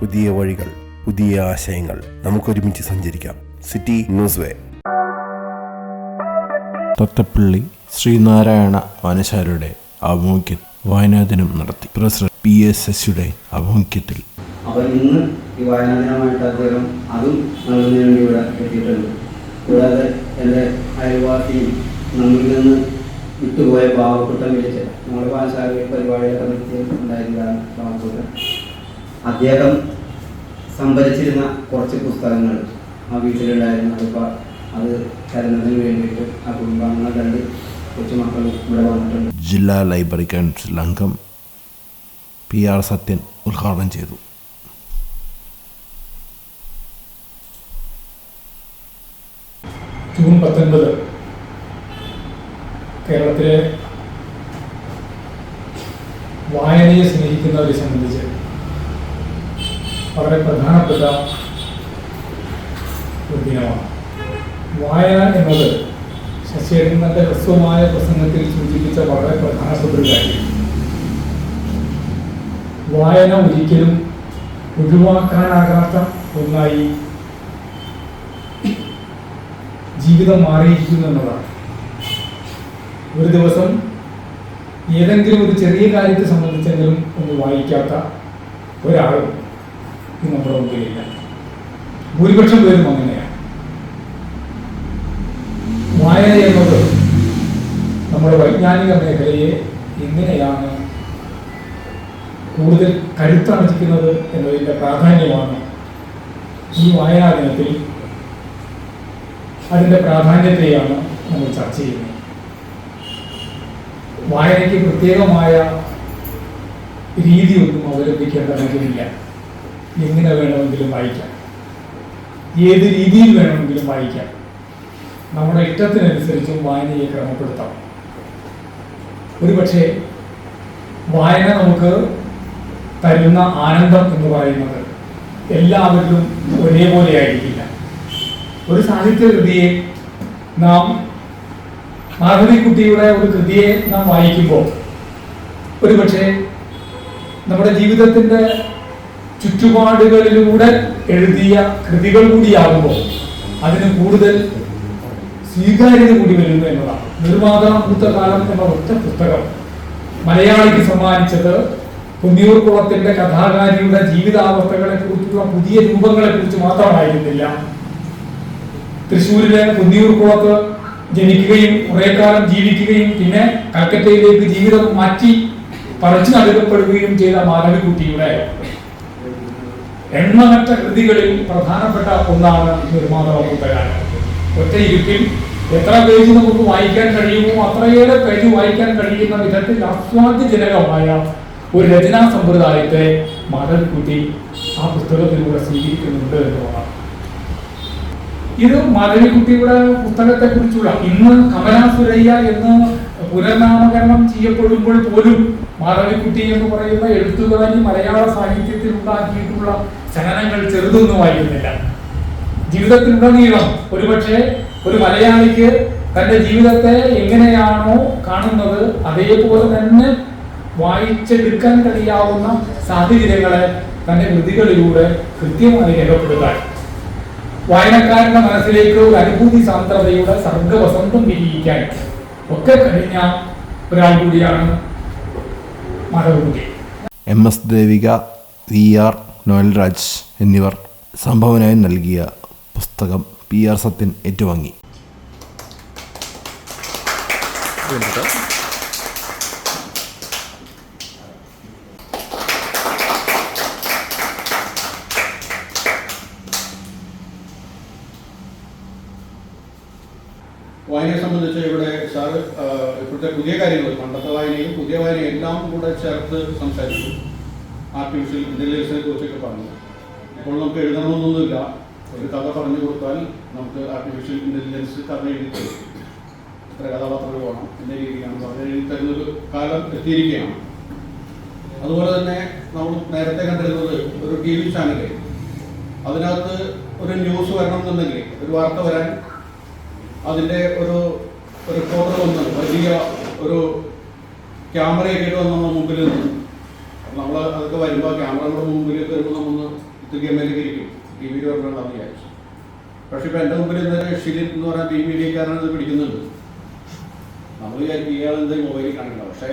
പുതിയ വഴികൾ പുതിയ ആശയങ്ങൾ നമുക്കൊരുമിച്ച് സഞ്ചരിക്കാം. City news way Thathappilly Sreenarayana വനശാലയുടെ ആഭിമുഖ്യ വായനാദിനം നടത്തി. പ്രസിഡന്റ് പി എസ് എസ്യുടെ ആഭിമുഖ്യത്തിൽ. അപ്പോൾ ഇന്ന് ഈ വായനാദിനമായിട്ട് അദ്ദേഹം അതും നൽകുന്നതിന് വേണ്ടി ഇവിടെ എത്തിയിട്ടുണ്ട്. കൂടാതെ എന്റെ അയൽവാസിയും നമ്മിൽ നിന്ന് വിട്ടുപോയ പാവപ്പെട്ട വിളിച്ച് നമ്മുടെ വായനശാലയിൽ പരിപാടിയൊക്കെ നിർത്തി ഉണ്ടായിരുന്നതാണ് പാവപ്പെട്ട അദ്ദേഹം സംഭരിച്ചിരുന്ന കുറച്ച് പുസ്തകങ്ങൾ ആ വീട്ടിലുണ്ടായിരുന്നു. അതിപ്പോൾ അത് തരുന്നതിന് വേണ്ടിയിട്ട് ആ കുടുംബാംഗങ്ങൾ രണ്ട് കൊച്ചുമക്കൾ ഇവിടെ വന്നിട്ടുണ്ട്. ജില്ലാ ലൈബ്രറി കൗൺസിൽ അംഗം പി ആർ സത്യൻ ഉദ്ഘാടനം ചെയ്തു. ജൂൺ പത്തൊൻപത് കേരളത്തിലെ വായനയെ സ്നേഹിക്കുന്നവരെ സംബന്ധിച്ച് വളരെ പ്രധാനപ്പെട്ട ഒരു ദിനമാണ്. വായന എന്നത് ശശിയേട്ടൻ തന്റെ ഹ്രസ്വമായ പ്രസംഗത്തിൽ സൂചിപ്പിച്ച വളരെ പ്രധാനപ്പെട്ട ഒരു കാര്യം. വായന ഒരിക്കലും ഒഴിവാക്കാനാകാത്ത ഒന്നായി ജീവിതം മാറിയിരിക്കുന്നു എന്നതാണ്. ഒരു ദിവസം ഏതെങ്കിലും ഒരു ചെറിയ കാര്യത്തെ സംബന്ധിച്ചെങ്കിലും ഒന്ന് വായിക്കാത്ത ഒരാളും ഈ നമ്മുടെ ഭൂരിപക്ഷം പേരും അങ്ങനെയാണ്. വായന എന്നത് നമ്മുടെ വൈജ്ഞാനിക മേഖലയെ എങ്ങനെയാണ് കൂടുതൽ കരുത്തണിക്കുന്നത് എന്നതിന്റെ പ്രാധാന്യമാണ് ഈ വായനാ ദിനത്തിൽ അതിന്റെ പ്രാധാന്യത്തെയാണ് നമ്മൾ ചർച്ച ചെയ്യുന്നത്. വായനയ്ക്ക് പ്രത്യേകമായ രീതിയൊന്നും അവലംബിക്കേണ്ടതില്ല എങ്ങനെ വേണമെങ്കിലും വായിക്കാം. ഏത് രീതിയിൽ വേണമെങ്കിലും വായിക്കാം. നമ്മുടെ ഇഷ്ടത്തിനനുസരിച്ചും വായനയെ ക്രമപ്പെടുത്താം. ഒരുപക്ഷെ വായന നമുക്ക് തരുന്ന ആനന്ദം എന്ന് പറയുന്നത് എല്ലാവരിലും ഒരേപോലെ ആയിരിക്കില്ല. ഒരു സാഹിത്യ കൃതിയെ നാം മാധവിക്കുട്ടിയുടെ ഒരു കൃതിയെ നാം വായിക്കുമ്പോൾ ഒരുപക്ഷെ നമ്മുടെ ജീവിതത്തിന്റെ ചുറ്റുപാടുകളിലൂടെ എഴുതിയ കൃതികൾ കൂടിയാകുമ്പോൾ അതിന് കൂടുതൽ സ്വീകാര്യത കൂടി വരുന്നു എന്നതാണ്. നിർമ്മാതാ ഭൂതകാലം എന്ന ഒറ്റ പുസ്തകം മലയാളിക്ക് സമ്മാനിച്ചത് പുന്നിയൂർ കുളത്തിന്റെ കഥാകാരിയുടെ ജീവിതാവസ്ഥകളെ കുറിച്ചുള്ള പുതിയ രൂപങ്ങളെ കുറിച്ച് മാത്രമായിരുന്നില്ല. തൃശ്ശൂരിലെ പുന്നിയൂർ കുളത്ത് ജനിക്കുകയും കുറെ കാലം ജീവിക്കുകയും പിന്നെ കൽക്കത്തയിലേക്ക് ജീവിതം മാറ്റി പറിച്ചു നൽകപ്പെടുകയും ചെയ്ത മാധവിക്കുട്ടിയുടെ എണ്ണമറ്റ കൃതികളിൽ പ്രധാനപ്പെട്ട ഒന്നാണ് നിർമ്മാതാവ് കൂട്ടുകാരൻ ഒറ്റ ഇരുപ്പിൽ എത്ര പേജ് നമുക്ക് വായിക്കാൻ കഴിയുമോ അത്രയേറെ പേജ് വായിക്കാൻ കഴിയുന്ന വിധത്തിൽ ആസ്വാദ്യജനകമായ ഒരു രചനാ സമ്പ്രദായത്തെ മരൽക്കുട്ടി ആ പുസ്തകത്തിലൂടെ സ്വീകരിക്കുന്നുണ്ട് എന്നുള്ളതാണ്. ഇത് മാധവിക്കുട്ടിയുടെ പുസ്തകത്തെ കുറിച്ചുള്ള ഇന്ന് കമലാ സുരയ്യ എന്ന് പുനർനാമകരണം ചെയ്യപ്പെടുമ്പോൾ പോലും മാധവിക്കുട്ടി എന്ന് പറയുന്ന എഴുത്തുകാരി മലയാള സാഹിത്യത്തിൽ ഉണ്ടാക്കിയിട്ടുള്ള ചലനങ്ങൾ ചെറുതൊന്നുമായിരുന്നില്ല ജീവിതത്തിലുടനീളം ഒരുപക്ഷെ ഒരു മലയാളിക്ക് തന്റെ ജീവിതത്തെ എങ്ങനെയാണോ കാണുന്നത് അതേപോലെ തന്നെ വായിച്ചെടുക്കാൻ കഴിയാവുന്ന സാഹചര്യങ്ങളെ തന്റെ കൃതികളിലൂടെ കൃത്യമായി രേഖപ്പെടുത്താൻ. വായനക്കാരന്റെ മനസ്സിലേക്ക് ഒരു അനുഭൂതി സാന്ദ്രതയുടെ സർഗവസന്തം വിരിയിക്കാൻ. ഒക്കെ കഴിഞ്ഞ ഒരാൾ കൂടിയാണ് Madhavakutty. M S Devika V R Noelraj എന്നിവർ സംഭാവനയായി നൽകിയ പുസ്തകം പി ആർ സത്യൻ ഏറ്റുവാങ്ങി. വായനയെ സംബന്ധിച്ച് ഇവിടെ സാറ് ഇപ്പോഴത്തെ പുതിയ കാര്യങ്ങൾ പണ്ടത്തെ വായനയും പുതിയ വായനയും എല്ലാം കൂടെ ചേർത്ത് സംസാരിച്ചു. ആർട്ടിഫിഷ്യൽ ഇന്റലിജൻസിനെ കുറിച്ചൊക്കെ പറഞ്ഞു. ഇപ്പോൾ നമുക്ക് എഴുതണമെന്നൊന്നുമില്ല. ഒരു കഥ പറഞ്ഞു കൊടുത്താൽ നമുക്ക് ആർട്ടിഫിഷ്യൽ ഇന്റലിജൻസ് കഥ എഴുതി തരും എത്ര കഥാപാത്രങ്ങൾ വേണം എന്ന രീതിയിലാണ് കഥ എഴുതി തരുന്നൊരു കാലം എത്തിയിരിക്കുകയാണ്. അതുപോലെ തന്നെ നമ്മൾ നേരത്തെ കണ്ടിരുന്നത് ഒരു ടി വി ചാനൽ. അതിനകത്ത് ഒരു ന്യൂസ് വരണം എന്നുണ്ടെങ്കിൽ ഒരു വാർത്ത വരാൻ അതിന്റെ ഒരു റിപ്പോർട്ടർ വന്ന്. വലിയ ഒരു ക്യാമറയൊക്കെ ആയിട്ട് വന്ന് നമ്മുടെ മുമ്പിൽ നിന്ന്. നമ്മൾ അതൊക്കെ വരുമ്പോൾ ക്യാമറയുടെ മുമ്പിലേക്ക് വരുമ്പോൾ നമ്മൾ ഒത്തിരി മേലിരിക്കും ടി വിയിൽ പറഞ്ഞാൽ വിചാരിച്ചു. പക്ഷെ ഇപ്പം എന്റെ മുമ്പിൽ ഇന്നലെ ഷിലിൻ എന്ന് പറഞ്ഞ ടി മീഡിയക്കാരൻ ഇത് പിടിക്കുന്നുണ്ട്. നമ്മൾ വിചാരിക്കും ഇയാൾ എന്തെങ്കിലും മൊബൈലിൽ കാണിക്കണം പക്ഷേ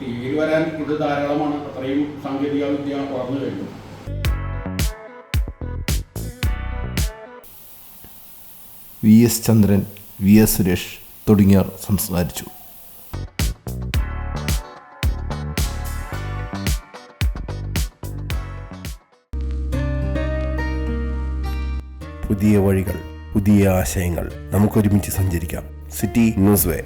ടി വിയിൽ വരാൻ ഇത് ധാരാളമാണ്. അത്രയും സാങ്കേതിക വിദ്യ വളർന്നു കഴിഞ്ഞു V S Chandran V S Suresh. തുടങ്ങിയവർ സംസാരിച്ചു. പുതിയ വഴികൾ പുതിയ ആശയങ്ങൾ നമുക്കൊരുമിച്ച് സഞ്ചരിക്കാം. City news way.